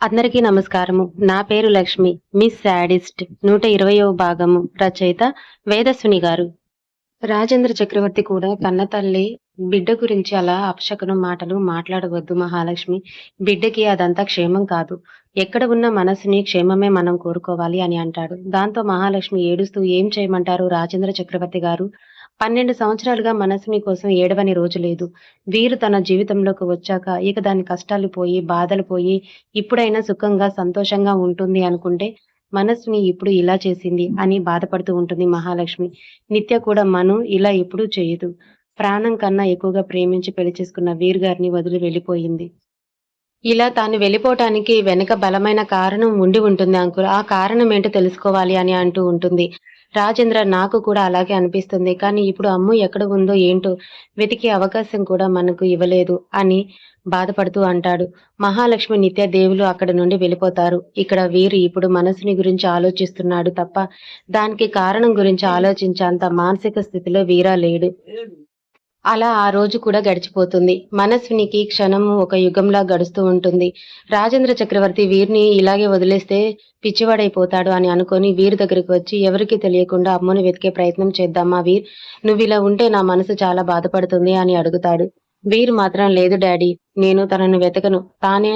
అందరికీ నమస్కారము. నా పేరు లక్ష్మి. మిస్ శాడిస్ట్ నూట ఇరవయో భాగము రచయిత వేదసుని గారు. రాజేంద్ర చక్రవర్తి కూడా కన్న తల్లి బిడ్డ గురించి అలా అపశకనం మాటలు మాట్లాడవద్దు మహాలక్ష్మి. బిడ్డకి అదంతా క్షేమం కాదు. ఎక్కడ ఉన్న మనసుని క్షేమమే మనం కోరుకోవాలి అని అంటాడు. దాంతో మహాలక్ష్మి ఏడుస్తూ ఏం చేయమంటారు రాజేంద్ర చక్రవర్తి గారు? పన్నెండు సంవత్సరాలుగా మనసుని కోసం ఏడవని రోజు లేదు. వీరు తన జీవితంలోకి వచ్చాక ఇక దాని కష్టాలు పోయి బాధలు పోయి ఇప్పుడైనా సుఖంగా సంతోషంగా ఉంటుంది అనుకుంటే మనసుని ఇప్పుడు ఇలా చేసింది అని బాధపడుతూ ఉంటుంది మహాలక్ష్మి. నిత్య కూడా మను ఇలా ఎప్పుడూ చేయదు. ప్రాణం కన్నా ఎక్కువగా ప్రేమించి పెళ్ళి చేసుకున్న వీర్ గారిని వదిలి వెళ్ళిపోయింది. ఇలా తాను వెళ్ళిపోవటానికి వెనక బలమైన కారణం ఉండి ఉంటుంది అంకుల్. ఆ కారణం ఏంటో తెలుసుకోవాలి అని అంటూ ఉంటుంది. రాజేంద్ర నాకు కూడా అలాగే అనిపిస్తుంది. కానీ ఇప్పుడు అమ్ము ఎక్కడ ఉందో ఏంటో వెతికే అవకాశం కూడా మనకు ఇవ్వలేదు అని బాధపడుతూ అంటాడు. మహాలక్ష్మి నిత్య దేవులు అక్కడ నుండి వెళ్ళిపోతారు. ఇక్కడ వీరు ఇప్పుడు మనసుని గురించి ఆలోచిస్తున్నాడు తప్ప దానికి కారణం గురించి ఆలోచించేంత మానసిక స్థితిలో వీరా లేడు. అలా ఆ రోజు కూడా గడిచిపోతుంది. మనస్వినికి క్షణము ఒక యుగంలా గడుస్తూ ఉంటుంది. రాజేంద్ర చక్రవర్తి వీరిని ఇలాగే వదిలేస్తే పిచ్చివాడైపోతాడు అని అనుకొని వీరి దగ్గరికి వచ్చి ఎవరికి తెలియకుండా అమ్మను వెతికే ప్రయత్నం చేద్దామా వీర్? నువ్వు ఇలా ఉంటే నా మనసు చాలా బాధపడుతుంది అని అడుగుతాడు. వీర్ మాత్రం లేదు డాడీ నేను తనను వెతకను. తానే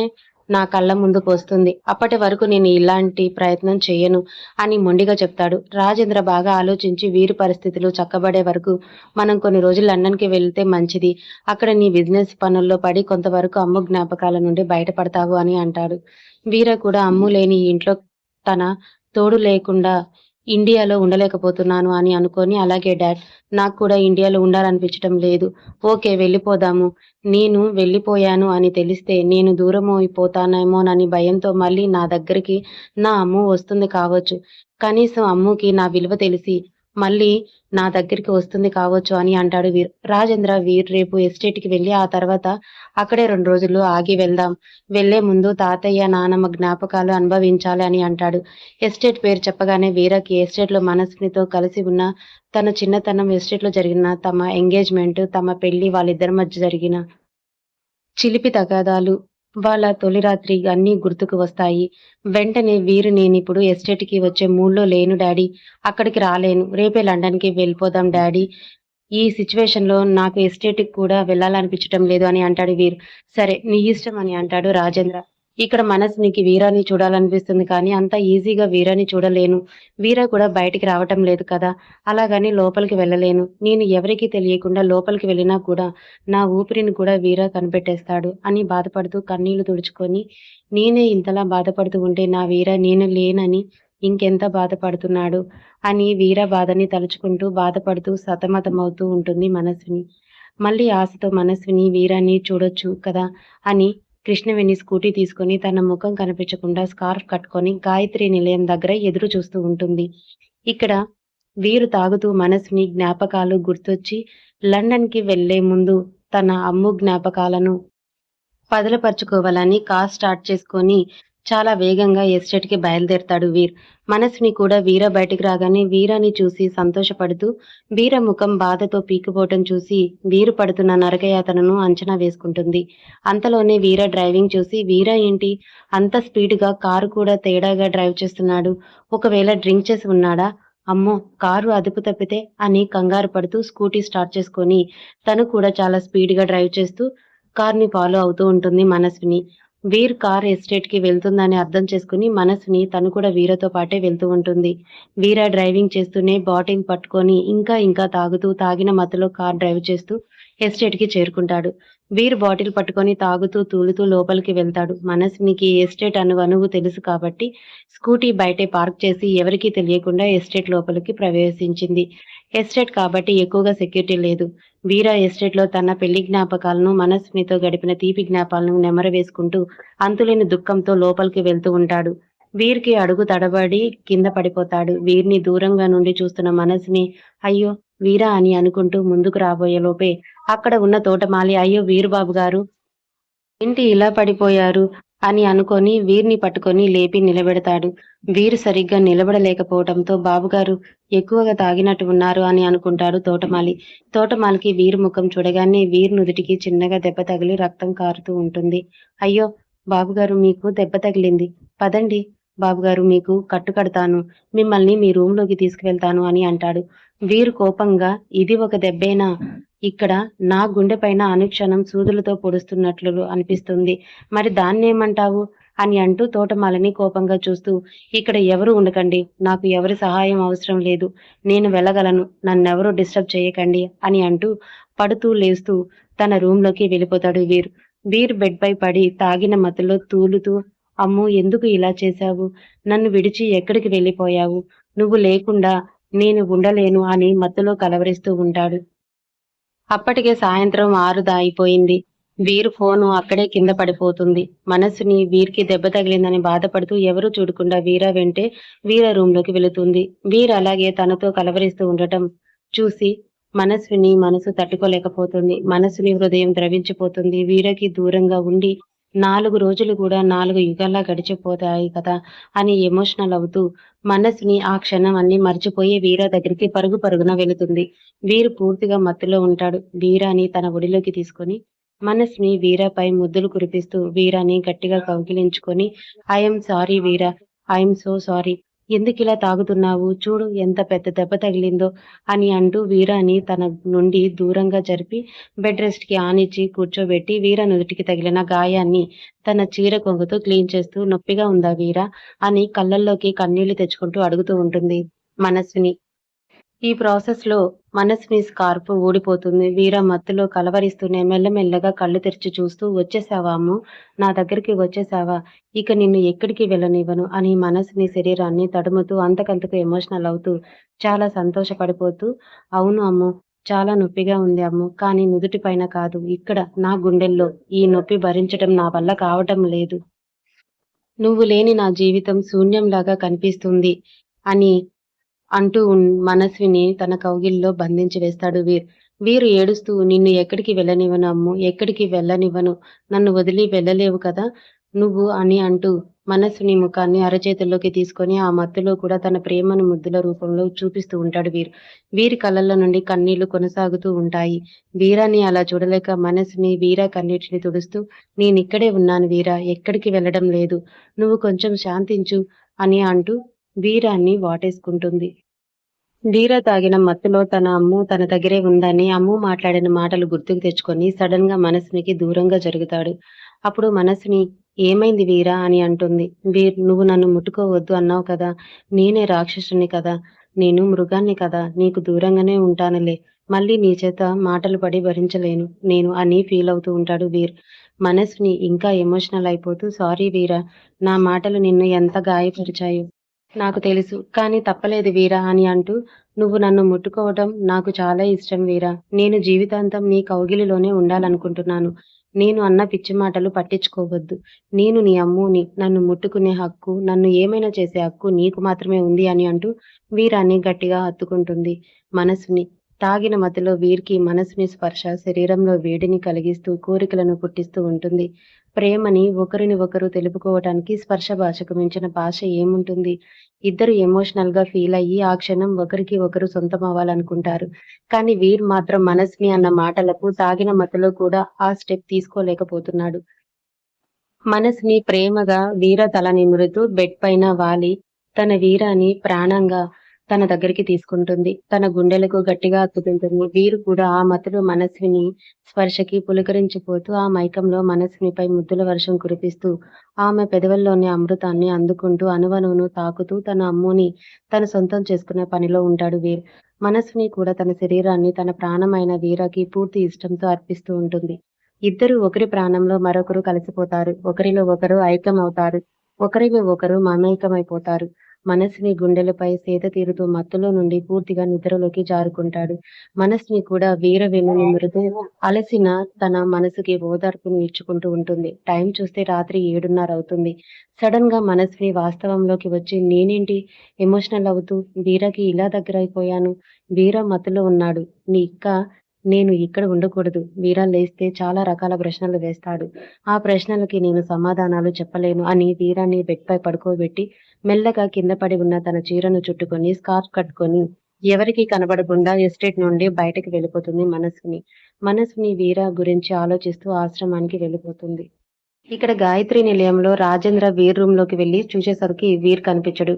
నా కళ్ళ ముందుకు వస్తుంది. అప్పటి వరకు నేను ఇలాంటి ప్రయత్నం చేయను అని మొండిగా చెప్తాడు. రాజేంద్ర బాగా ఆలోచించి వీరి పరిస్థితులు చక్కబడే వరకు మనం కొన్ని రోజులు లండన్కి వెళ్తే మంచిది. అక్కడ నీ బిజినెస్ పనుల్లో పడి కొంతవరకు అమ్ము జ్ఞాపకాల నుండి బయటపడతావు అని అంటాడు. వీర కూడా అమ్ము లేని ఇంట్లో తన తోడు లేకుండా ఇండియాలో ఉండలేకపోతున్నాను అని అనుకొని అలాగే డాడ్ నాకు కూడా ఇండియాలో ఉండాలనిపించడం లేదు. ఓకే వెళ్ళిపోదాము. నేను వెళ్ళిపోయాను అని తెలిస్తే నేను దూరం అయిపోతానేమోనని భయంతో మళ్ళీ నా దగ్గరికి నా అమ్ము వస్తుంది కావచ్చు. కనీసం అమ్ముకి నా విలువ తెలిసి మళ్ళీ నా దగ్గరికి వస్తుంది కావచ్చు అని అంటాడు వీర్ రాజేంద్ర వీర్ రేపు ఎస్టేట్కి వెళ్ళి ఆ తర్వాత అక్కడే రెండు రోజులు ఆగి వెళ్దాం. వెళ్ళే ముందు తాతయ్య నానమ్మ జ్ఞాపకాలు అనుభవించాలి అని అంటాడు. ఎస్టేట్ పేరు చెప్పగానే వీరకి ఎస్టేట్లో మనస్వినితో కలిసి ఉన్న తన చిన్నతనం ఎస్టేట్లో జరిగిన తమ ఎంగేజ్మెంట్ తమ పెళ్ళి వాళ్ళిద్దరి మధ్య జరిగిన చిలిపి తగాదాలు వాళ్ళ తొలి రాత్రి అన్నీ గుర్తుకు వస్తాయి. వెంటనే వీరు నేనిప్పుడు ఎస్టేట్కి వచ్చే మూడ్లో లేను డాడీ. అక్కడికి రాలేను. రేపే లండన్కి వెళ్ళిపోదాం డాడీ. ఈ సిచ్యువేషన్లో నాకు ఎస్టేట్కి కూడా వెళ్ళాలనిపించడం లేదు అని అంటాడు వీరు. సరే నీ ఇష్టం అని అంటాడు రాజేంద్ర. ఇక్కడ మనసునికి వీరాని చూడాలనిపిస్తుంది కానీ అంత ఈజీగా వీరాని చూడలేను. వీర కూడా బయటికి రావటం లేదు కదా. అలాగని లోపలికి వెళ్ళలేను. నేను ఎవరికీ తెలియకుండా లోపలికి వెళ్ళినా కూడా నా ఊపిరిని కూడా వీర కనిపెట్టేస్తాడు అని బాధపడుతూ కన్నీళ్ళు తుడుచుకొని నేనే ఇంతలా బాధపడుతూ ఉంటే నా వీర నేను లేనని ఇంకెంత బాధపడుతున్నాడు? అని వీర బాధని తలుచుకుంటూ బాధపడుతూ సతమతమవుతూ ఉంటుంది మనస్విని మళ్ళీ ఆశతో మనస్విని వీరాన్ని చూడొచ్చు కదా అని కృష్ణవేణి స్కూటీ తీసుకొని తన ముఖం కనిపించకుండా స్కార్ఫ్ కట్టుకొని గాయత్రి నిలయం దగ్గర ఎదురు చూస్తూ ఉంటుంది. ఇక్కడ వీరు తాగుతూ మనసుని జ్ఞాపకాలు గుర్తొచ్చి లండన్కి వెళ్ళే ముందు తన అమ్ము జ్ఞాపకాలను పదలపరుచుకోవాలని కార్ స్టార్ట్ చేసుకొని చాలా వేగంగా ఎస్టేట్కి బయలుదేరతాడు వీర్. మనసుని కూడా వీర బయటికి రాగానే వీరాని చూసి సంతోషపడుతూ వీర ముఖం బాధతో పీకిపోవటం చూసి వీరు పడుతున్న నరకయాతనను అంచనా వేసుకుంటుంది. అంతలోనే వీర డ్రైవింగ్ చూసి వీర ఏంటి? అంత స్పీడ్గా కారు కూడా తేడాగా డ్రైవ్ చేస్తున్నాడు. ఒకవేళ డ్రింక్ చేసి ఉన్నాడా? అమ్మో కారు అదుపు తప్పితే అని కంగారు పడుతూ స్కూటీ స్టార్ట్ చేసుకొని తను కూడా చాలా స్పీడ్గా డ్రైవ్ చేస్తూ కార్ని ఫాలో అవుతూ ఉంటుంది మనస్విని వీర్ కార్ ఎస్టేట్కి వెళ్తుందని అర్థం చేసుకుని మనసుని తను కూడా వీరతో పాటే వెళ్తూ ఉంటుంది. వీర డ్రైవింగ్ చేస్తూనే బాటిల్ పట్టుకొని ఇంకా ఇంకా తాగుతూ తాగిన మత్తులో కార్ డ్రైవ్ చేస్తూ ఎస్టేట్కి చేరుకుంటాడు. వీర్ బాటిల్ పట్టుకొని తాగుతూ తూలుతూ లోపలికి వెళ్తాడు. మనసునికి ఎస్టేట్ అను అనువు తెలుసు కాబట్టి స్కూటీ బయటే పార్క్ చేసి ఎవరికీ తెలియకుండా ఎస్టేట్ లోపలికి ప్రవేశించింది. ఎస్టేట్ కాబట్టి ఎక్కువగా సెక్యూరిటీ లేదు. వీర ఎస్టేట్లో తన పెళ్ళి జ్ఞాపకాలను మనస్వినితో గడిపిన తీపి జ్ఞాపాలను నెమరవేసుకుంటూ అంతులేని దుఃఖంతో లోపలికి వెళ్తూ ఉంటాడు. వీరికి అడుగు తడబడి కింద పడిపోతాడు. వీరిని దూరంగా నుండి చూస్తున్న మనసుని అయ్యో వీరా అని అనుకుంటూ ముందుకు రాబోయే లోపే అక్కడ ఉన్న తోటమాలి అయ్యో వీరుబాబు గారు ఏంటి ఇలా పడిపోయారు? అని అనుకొని వీరిని పట్టుకొని లేపి నిలబెడతాడు. వీరు సరిగ్గా నిలబడలేకపోవడంతో బాబుగారు ఎక్కువగా తాగినట్టు ఉన్నారు అని అనుకుంటాడు తోటమాలి. తోటమాలికి వీరు ముఖం చూడగానే వీరు నుదుటికి చిన్నగా దెబ్బ తగిలి రక్తం కారుతూ ఉంటుంది. అయ్యో బాబుగారు మీకు దెబ్బ తగిలింది. పదండి బాబుగారు మీకు కట్టు కడతాను. మిమ్మల్ని మీ రూంలోకి తీసుకువెళ్తాను అని అంటాడు. వీరు కోపంగా ఇది ఒక దెబ్బేనా? ఇక్కడ నా గుండె పైన అనుక్షణం సూదులతో పొడుస్తున్నట్లు అనిపిస్తుంది. మరి దాన్నేమంటావు? అని అంటూ తోటమాలని కోపంగా చూస్తూ ఇక్కడ ఎవరు ఉండకండి నాకు ఎవరి సహాయం అవసరం లేదు నేను వెళ్ళగలను నన్నెవరూ డిస్టర్బ్ చేయకండి అని అంటూ పడుతూ లేస్తూ తన రూమ్లోకి వెళ్ళిపోతాడు వీర్. వీర్ బెడ్ పై పడి తాగిన మత్తులో తూలుతూ అమ్మో ఎందుకు ఇలా చేశావు? నన్ను విడిచి ఎక్కడికి వెళ్ళిపోయావు? నువ్వు లేకుండా నేను ఉండలేను అని మత్తులో కలవరిస్తూ ఉంటాడు. అప్పటికే సాయంత్రం ఆరు దాయిపోయింది వీరు ఫోను అక్కడే కింద పడిపోతుంది. మనస్సుని వీరికి దెబ్బ తగిలిందని బాధపడుతూ ఎవరూ చూడకుండా వీర వెంటే వీర రూంలోకి వెళుతుంది. వీర అలాగే తనతో కలవరిస్తూ ఉండటం చూసి మనస్విని మనసు తట్టుకోలేకపోతుంది. మనసుని హృదయం ద్రవించిపోతుంది. వీరకి దూరంగా ఉండి నాలుగు రోజులు కూడా నాలుగు యుగాల్లా గడిచిపోతాయి కదా అని ఎమోషనల్ అవుతూ మనసుని ఆ క్షణం అన్ని మర్చిపోయి వీర దగ్గరికి పరుగు పరుగున వెళుతుంది. వీరు పూర్తిగా మత్తులో ఉంటాడు. వీరాని తన ఒడిలోకి తీసుకొని మనస్ని వీరాపై ముద్దులు కురిపిస్తూ వీరాని గట్టిగా కౌగిలించుకొని I'm sorry Veera. I'm so sorry ఎందుకు ఇలా తాగుతున్నావు? చూడు ఎంత పెద్ద దెబ్బ తగిలిందో అని అంటూ వీరాని తన నుండి దూరంగా జరిపి బెడ్ రెస్ట్కి ఆనిచ్చి కూర్చోబెట్టి వీర నుదుటికి తగిలిన గాయాన్ని తన చీర కొంగుతో క్లీన్ చేస్తూ నొప్పిగా ఉందా వీర? అని కళ్ళల్లోకి కన్నీళ్ళు తెచ్చుకుంటూ అడుగుతూ ఉంటుంది. మనస్విని ఈ ప్రాసెస్లో మనస్విని స్కార్ఫ్ ఊడిపోతుంది. వీర మత్తులో కలవరిస్తూనే మెల్లమెల్లగా కళ్ళు తెరిచి చూస్తూ వచ్చేసావా అమ్ము? నా దగ్గరికి వచ్చేసావా? ఇక నిన్ను ఎక్కడికి వెళ్ళనివ్వను అని మనసుని శరీరాన్ని తడుముతూ అంతకంతకు ఎమోషనల్ అవుతూ చాలా సంతోషపడిపోతూ అవును అమ్ము చాలా నొప్పిగా ఉంది అమ్ము కానీ నుదుటి పైన కాదు. ఇక్కడ నా గుండెల్లో ఈ నొప్పి భరించడం నా వల్ల కావటం లేదు. నువ్వు లేని నా జీవితం శూన్యంలాగా కనిపిస్తుంది అని అంటూ మనస్విని తన కౌగిల్లో బంధించి వేస్తాడు వీర్. వీరు ఏడుస్తూ నిన్ను ఎక్కడికి వెళ్ళనివ్వను అమ్ము ఎక్కడికి వెళ్ళనివ్వను? నన్ను వదిలి వెళ్ళలేవు కదా? నువ్వు అని అంటూ మనస్సుని ముఖాన్ని అరచేతుల్లోకి తీసుకొని ఆ మత్తులో కూడా తన ప్రేమను ముద్దుల రూపంలో చూపిస్తూ ఉంటాడు వీరు. వీరి కళ్ళల్లో నుండి కన్నీళ్ళు కొనసాగుతూ ఉంటాయి. వీరాని అలా చూడలేక మనసుని వీరా కన్నీటిని తుడుస్తూ నేనిక్కడే ఉన్నాను వీరా ఎక్కడికి వెళ్ళడం లేదు. నువ్వు కొంచెం శాంతించు అని అంటూ వీరాన్ని వాటేసుకుంటుంది. వీర తాగిన మత్తులో తన అమ్ము తన దగ్గరే ఉందని అమ్ము మాట్లాడిన మాటలు గుర్తుకు తెచ్చుకొని సడన్గా మనసునికి దూరంగా జరుగుతాడు. అప్పుడు మనసుని ఏమైంది వీరా అని అంటుంది. వీర్ నువ్వు నన్ను ముట్టుకోవద్దు అన్నావు కదా. నేనే రాక్షసుని కదా. నేను మృగాన్ని కదా. నీకు దూరంగానే ఉంటానులే. మళ్ళీ నీ చేత మాటలు పడి భరించలేను. నేను అని ఫీల్ అవుతూ ఉంటాడు వీర్. మనసుని ఇంకా ఎమోషనల్ అయిపోతూ సారీ వీరా నా మాటలు నిన్ను ఎంత గాయపరిచాయో. నాకు తెలుసు. కానీ తప్పలేదు వీరా అని అంటూ నువ్వు నన్ను ముట్టుకోవడం నాకు చాలా ఇష్టం వీరా. నేను జీవితాంతం నీ కౌగిలిలోనే ఉండాలనుకుంటున్నాను. నేను అన్న పిచ్చి మాటలు పట్టించుకోవద్దు. నేను నీ అమ్ముని నన్ను ముట్టుకునే హక్కు నన్ను ఏమైనా చేసే హక్కు నీకు మాత్రమే ఉంది అని అంటూ వీరాన్ని గట్టిగా హత్తుకుంటుంది. మనసుని తాగిన మధ్యలో వీరికి మనసుని స్పర్శ శరీరంలో వేడిని కలిగిస్తూ కోరికలను పుట్టిస్తూ ఉంటుంది. ప్రేమని ఒకరిని ఒకరు తెలుపుకోవటానికి స్పర్శ భాషకు మించిన భాష ఏముంటుంది? ఇద్దరు ఎమోషనల్గా ఫీల్ అయ్యి ఆ క్షణం ఒకరికి ఒకరు సొంతం అవ్వాలనుకుంటారు. కానీ వీర్ మాత్రం మనస్ని అన్న మాటలకు తాగిన మతలో కూడా ఆ స్టెప్ తీసుకోలేకపోతున్నాడు. మనస్ని ప్రేమగా వీర తల నిమురుతూ బెడ్ పైన వాలి తన వీరాని ప్రాణంగా తన దగ్గరికి తీసుకుంటుంది. తన గుండెలకు గట్టిగా అత్తుకుంటుంది. వీరు కూడా ఆ మతుడు మనస్విని స్పర్శకి పులకరించిపోతూ ఆ మైకంలో మనస్వినిపై ముద్దుల వర్షం కురిపిస్తూ ఆమె పెదవుల్లోని అమృతాన్ని అందుకుంటూ అనువనువును తాకుతూ తన అమ్ముని తన సొంతం చేసుకునే పనిలో ఉంటాడు వీర్. మనస్విని కూడా తన శరీరాన్ని తన ప్రాణమైన వీరకి పూర్తి ఇష్టంతో అర్పిస్తూ ఉంటుంది. ఇద్దరు ఒకరి ప్రాణంలో మరొకరు కలిసిపోతారు. ఒకరిలో ఒకరు ఐక్యం అవుతారు ఒకరిలో ఒకరు మమేకమైపోతారు. మనస్సుని గుండెలపై సేద తీరుతూ మత్తులో నుండి పూర్తిగా నిద్రలోకి జారుకుంటాడు. మనస్సుని కూడా వీర వెన్నుని మృదు అలసిన తన మనసుకి ఓదార్పును ఇచ్చుకుంటూ ఉంటుంది. టైం చూస్తే రాత్రి ఏడున్నర అవుతుంది. సడన్గా మనస్సుని వాస్తవంలోకి వచ్చి నేనేంటి? ఎమోషనల్ అవుతూ వీరకి ఇలా దగ్గర అయిపోయాను. వీర మత్తులో ఉన్నాడు. నీ ఇక్క నేను ఇక్కడ ఉండకూడదు. వీరా లేస్తే చాలా రకాల ప్రశ్నలు వేస్తాడు. ఆ ప్రశ్నలకి నేను సమాధానాలు చెప్పలేను అని వీరాన్ని బెడ్పై పడుకోబెట్టి మెల్లగా కింద పడి ఉన్న తన చీరను చుట్టుకొని స్కార్ఫ్ కట్టుకొని ఎవరికి కనబడకుండా ఎస్టేట్ నుండి బయటకు వెళ్ళిపోతుంది మనసుని మనసుని వీరా గురించి ఆలోచిస్తూ ఆశ్రమానికి వెళ్ళిపోతుంది. ఇక్కడ గాయత్రి నిలయంలో రాజేంద్ర వీర్ రూమ్లోకి వెళ్ళి చూసేసరికి వీర్ కనిపించడు.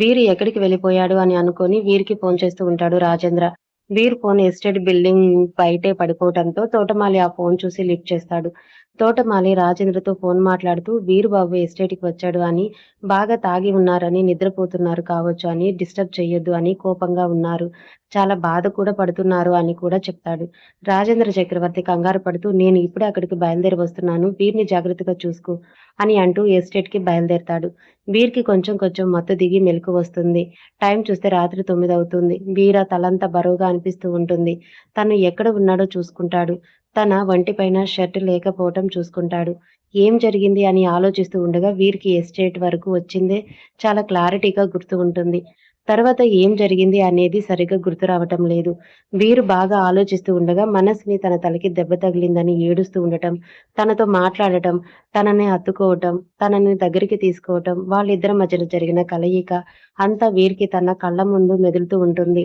వీర్ ఎక్కడికి వెళ్ళిపోయాడు అని అనుకొని వీరికి ఫోన్ చేస్తూ ఉంటాడు Rajendra. Veer phone estate building బయటే పడిపోవడంతో తోటమాలి ఆ ఫోన్ చూసి లిఫ్ట్ చేస్తాడు. తోటమాలి రాజేంద్రతో ఫోన్ మాట్లాడుతూ వీరుబాబు ఎస్టేట్కి వచ్చాడు అని బాగా తాగి ఉన్నారని నిద్రపోతున్నారు కావచ్చు అని డిస్టర్బ్ చేయొద్దు అని కోపంగా ఉన్నారు. చాలా బాధ కూడా పడుతున్నారు అని కూడా చెప్తాడు. రాజేంద్ర చక్రవర్తి కంగారు పడుతూ నేను ఇప్పుడే అక్కడికి బయలుదేరి వస్తున్నాను. వీరిని జాగ్రత్తగా చూసుకో అని అంటూ ఎస్టేట్కి బయలుదేరతాడు. వీరికి కొంచెం కొంచెం మత్తు దిగి మెలకు వస్తుంది. టైం చూస్తే రాత్రి తొమ్మిది అవుతుంది. వీర తలంతా బరువుగా అనిపిస్తూ ఉంటుంది. తను ఎక్కడ ఉన్నాడో చూసుకుంటాడు. తన వంటిపైన షర్ట్ లేకపోవటం చూసుకుంటాడు. ఏం జరిగింది అని ఆలోచిస్తూ ఉండగా వీరికి ఎస్టేట్ వరకు వచ్చిందే చాలా క్లారిటీగా గుర్తు ఉంటుంది. తర్వాత ఏం జరిగింది అనేది సరిగ్గా గుర్తు రావటం లేదు. వీరు బాగా ఆలోచిస్తూ ఉండగా మనస్ని తన తలకి దెబ్బ తగిలిందని ఏడుస్తూ ఉండటం తనతో మాట్లాడటం తనని హత్తుకోవటం తనని దగ్గరికి తీసుకోవటం వాళ్ళిద్దరి మధ్యన జరిగిన కలయిక అంతా వీరికి తన కళ్ళ ముందు మెదులుతూ ఉంటుంది.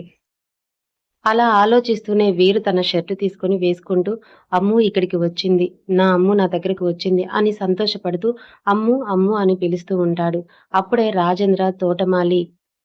అలా ఆలోచిస్తూనే వీరు తన షర్టు తీసుకొని వేసుకుంటూ అమ్ము ఇక్కడికి వచ్చింది. నా అమ్ము నా దగ్గరికి వచ్చింది అని సంతోషపడుతూ అమ్ము అమ్ము అని పిలుస్తూ ఉంటాడు. అప్పుడే రాజేంద్ర తోటమాలి